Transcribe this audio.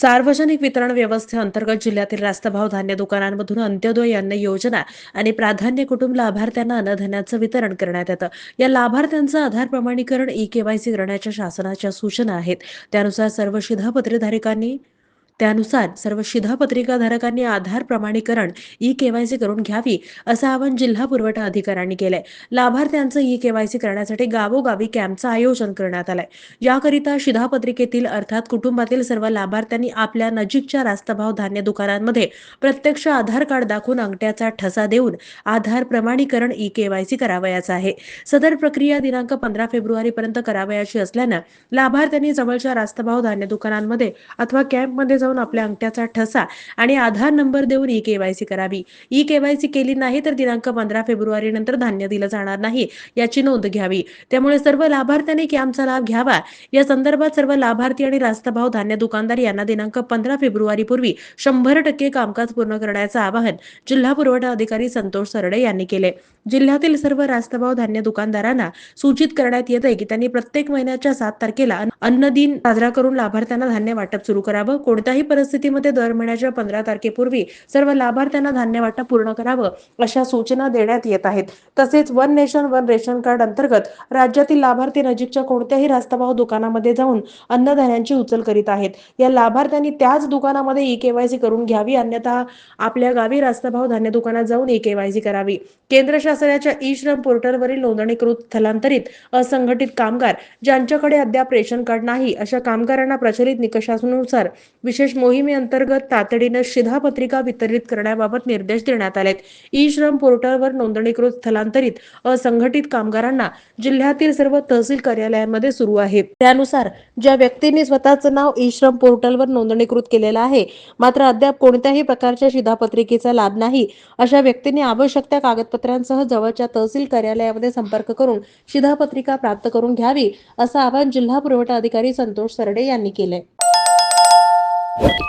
सार्वजनिक वितरण व्यवस्थेअंतर्गत जिल्ह्यातील रास्तभाव धान्य दुकानांमधून अंत्योदय अन्न योजना आणि प्राधान्य कुटुंब लाभार्थ्यांना अन्नधान्याचं वितरण करण्यात येतं. या लाभार्थ्यांचं आधार प्रमाणीकरण ई केवायसी करण्याच्या शासनाच्या सूचना आहेत. त्यानुसार सर्व शिधापत्रिधारकांनी त्यानुसार सर्व शिधापत्रिकाधारकांनी आधार प्रमाणीकरण ई केवायसी करून घ्यावी असं आवाहन जिल्हा पुरवठा अधिकाऱ्यांनी केलंय. लाभार्थ्यांचं ई केवायसी करण्यासाठी गावोगावी कॅम्पचं आयोजन करण्यात आलंय. याकरिता शिधापत्रिकेतील अर्थात कुटुंबातील सर्व लाभार्थ्यांनी आपल्या नजीकच्या रास्तभाव धान्य दुकानांमध्ये प्रत्यक्ष आधार कार्ड दाखवून अंगठ्याचा ठसा देऊन आधार प्रमाणीकरण ई केवायसी करावयाचं आहे. सदर प्रक्रिया दिनांक पंधरा फेब्रुवारी पर्यंत करावयाची असल्यानं लाभार्थ्यांनी जवळच्या रास्तभाव धान्य दुकानांमध्ये अथवा कॅम्पमध्ये जाऊन आपल्या अंगठ्याचा ठसा आणि आधार नंबर देऊन ई केवायसी करावी. ई केवायसी केली नाही तर दिनांक पंधरा फेब्रुवारी नंतर धान्य दिलं जाणार नाही याची नोंद घ्यावी. त्यामुळे सर्व लाभार्थ्यांनी कॅम्पचा लाभ घ्यावा? या संदर्भात सर्व लाभार्थी आणि रास्तभाव धान्य दुकानदार यांना दिनांक पंधरा फेब्रुवारी पूर्वी शंभर टक्के कामकाज पूर्ण करण्याचं आवाहन जिल्हा पुरवठा अधिकारी संतोष सरडे यांनी केले. जिल्ह्यातील सर्व रास्तभाव धान्य दुकानदारांना सूचित करण्यात येत आहे की त्यांनी प्रत्येक महिन्याच्या सात तारखेला अन्न- दिन साजरा करून लाभार्थ्यांना धान्य वाटप सुरू करावं. कोणत्याही परिस्थितीमध्ये दर महिन्याच्या पंधरा तारखेपूर्वी सर्व लाभार्थ्यांना धान्य वाटप पूर्ण करावं अशा सूचना देण्यात येत आहेत. तसेच one nation one ration card अंतर्गत राज्यातील लाभार्थी नजीकच्या कोणत्याही रास्ताभाव दुकानामध्ये जाऊन अन्नधान्यांची उचल करीत आहेत. या लाभार्थ्यांनी त्याच दुकानामध्ये ई केवायसी करून घ्यावी अन्यथा आपल्या गावी रास्ताभाव धान्य दुकानात जाऊन ई केवायसी करावी. केंद्र शासनाच्या ई श्रम पोर्टलवरील नोंदणीकृत स्थलांतरित असंघटित कामगार ज्यांच्याकडे अद्याप रेशन कार्ड नाही अशा कामगारांना प्रचलित निकषानुसार विशेष मोहिमेअंतर्गत तातडीनं शिधापत्रिका वितरित करण्याबाबत निर्देश देण्यात आलेत. ई श्रम पोर्टलवर नोंदणीकृत स्थलांतरित असंघटित कामगारांना जिल्ह्यातील सर्व तहसील कार्यालयांमध्ये सुरू आहे. त्यानुसार ज्या व्यक्तींनी स्वतःचं नाव ई श्रम पोर्टलवर नोंदणीकृत केलेलं आहे मात्र अद्याप कोणत्याही प्रकारच्या शिधापत्रिकेचा लाभ नाही. अशा व्यक्तींनी आवश्यक त्या कागदपत्रांसह जवळच्या तहसील कार्यालयामध्ये संपर्क करून शिधापत्रिका प्राप्त करून घ्यावी असं आवाहन जिल्हा पुरवठा अधिकारी संतोष सरडे यांनी केलंय. What?